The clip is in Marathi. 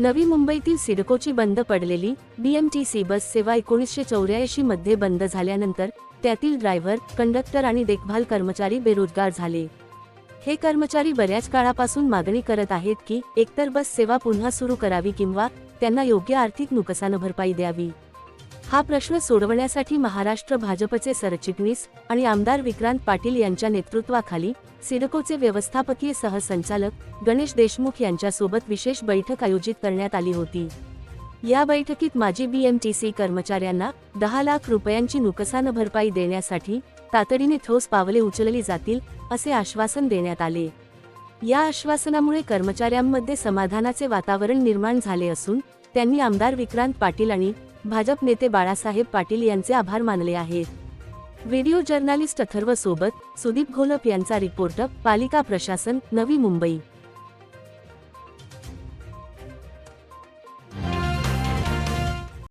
नवी मुंबईतील सिडकोची बंद पडलेली बीएमटीसी बस सेवा एकोणीसशे चौऱ्याऐंशी मध्ये बंद झाल्यानंतर त्यातील ड्रायव्हर कंडक्टर आणि देखभाल कर्मचारी बेरोजगार झाले. हे कर्मचारी बऱ्याच काळापासून मागणी करत आहेत की एकतर बस सेवा पुन्हा सुरू करावी किंवा त्यांना योग्य आर्थिक नुकसान भरपाई द्यावी. हा प्रश्न सोडवण्यासाठी महाराष्ट्र भाजपचे सरचिटणीस आणि आमदार विक्रांत पाटील यांच्या नेतृत्वाखाली सिडकोचे व्यवस्थापकीय सहसंचालक गणेश देशमुख यांच्यासोबत विशेष बैठक आयोजित करण्यात आली होती. या बैठकीत माजी बीएमटीसी कर्मचाऱ्यांना दहा लाख रुपयांची नुकसान भरपाई देण्यासाठी तातडीने ठोस पावले उचलली जातील असे आश्वासन देण्यात आले. या आश्वासनामुळे कर्मचाऱ्यांमध्ये समाधानाचे वातावरण निर्माण झाले असून त्यांनी आमदार विक्रांत पाटील आणि भाजप नेते बाळासाहेब पाटील यांचे आभार मानले आहेत. व्हिडिओ जर्नालिस्ट अथर्व सोबत सुदीप घोलप यांचा रिपोर्ट पालिका प्रशासन नवी मुंबई.